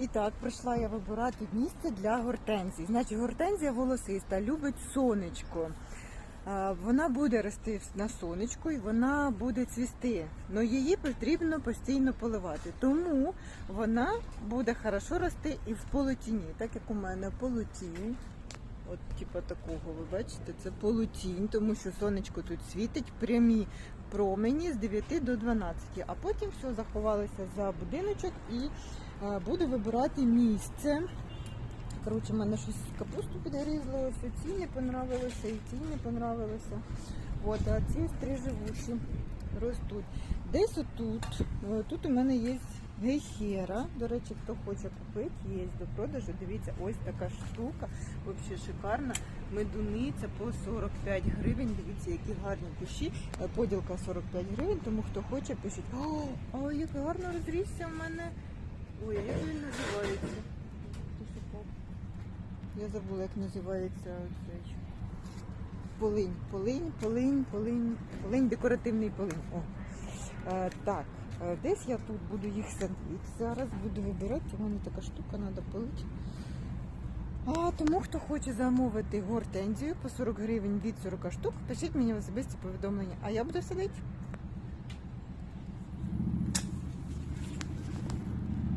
І так, прийшла я вибирати місце для гортензії. Значить, гортензія волосиста, любить сонечко. Вона буде рости на сонечку і вона буде цвісти. але її потрібно постійно поливати. Тому вона буде хорошо рости і в полутіні. Так як у мене полутінь. От, типу такого, ви бачите, це полутінь, тому що сонечко тут світить прямі промені з 9 до 12. А потім все заховалися за будиночок і е, буду вибирати місце. Коротше, в мене щось капусту підгризлося, ці не понравилося, і ці не понравилося. От, а ці три живучі ростуть. Десь отут, е, тут у мене є гейхера. До речі, хто хоче купити, є до продажу. Дивіться, ось така штука, взагалі шикарна. Медуниця по 45 гривень. Дивіться, які гарні кущі. Е, Поділка 45 гривень, тому хто хоче, пишіть. О, як гарно розрісся в мене. Ой, а як він називається? Я забула, як називається цей. Полинь, полинь, полинь, полинь, полинь, декоративний полинь. О. Е, так, десь я тут буду їх садити. Зараз буду вибирати. У мене така штука треба пилити. А тому, хто хоче замовити гортензію по 40 гривень від 40 штук, пишіть мені особисті повідомлення, а я буду садити.